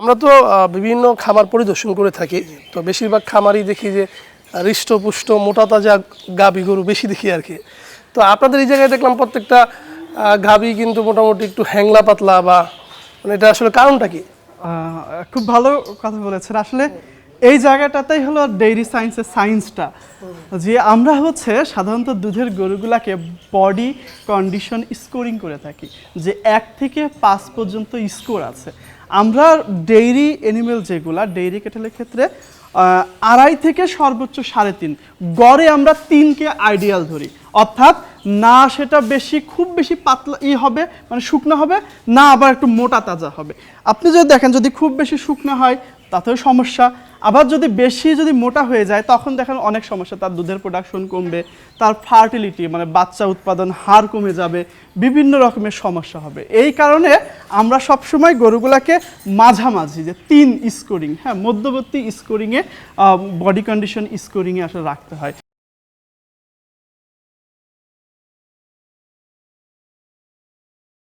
আমরা তো বিভিন্ন খামার পরিদর্শন করে থাকি। তো বেশিরভাগ খামারই দেখি যে হৃষ্টপুষ্ট মোটা তাজা গাবি গরু বেশি দেখি আর কি। তো আপনাদের এই জায়গায় দেখলাম প্রত্যেকটা গাবি কিন্তু মোটামুটি একটু হ্যাংলা পাতলা বা মানে এটা আসলে কারণটা কি? খুব ভালো কথা বলেছেন। আসলে এই জায়গাটাতেই হলো ডেইরি সায়েন্সের সায়েন্সটা যে আমরা হচ্ছে সাধারণত দুধের গরুগুলাকে বডি কন্ডিশন স্কোরিং করে থাকি। যে এক থেকে পাঁচ পর্যন্ত স্কোর আছে। আমরা ডেইরি অ্যানিমেল যেগুলা ডেইরি ক্যাটেলের ক্ষেত্রে আড়াই থেকে সর্বোচ্চ সাড়ে তিন। গড়ে আমরা তিনকে আইডিয়াল ধরি। অর্থাৎ না সেটা বেশি, খুব বেশি পাতলা ই হবে মানে শুকনো হবে, না আবার একটু মোটা তাজা হবে। আপনি যদি দেখেন যদি খুব বেশি শুকনো হয় তাতেও সমস্যা। আবার যদি বেশি যদি মোটা হয়ে যায়, তখন দেখেন অনেক সমস্যা। তার দুধের প্রোডাকশন কমবে, তার ফার্টিলিটি মানে বাচ্চা উৎপাদন হার কমে যাবে, বিভিন্ন রকমের সমস্যা হবে। এই কারণে আমরা সবসময় গরুগুলাকে মাঝামাঝি, যে তিন স্কোরিং হ্যাঁ মধ্যবর্তী স্কোরিংয়ে বডি কন্ডিশন স্কোরিংয়ে আসলে রাখতে হয়।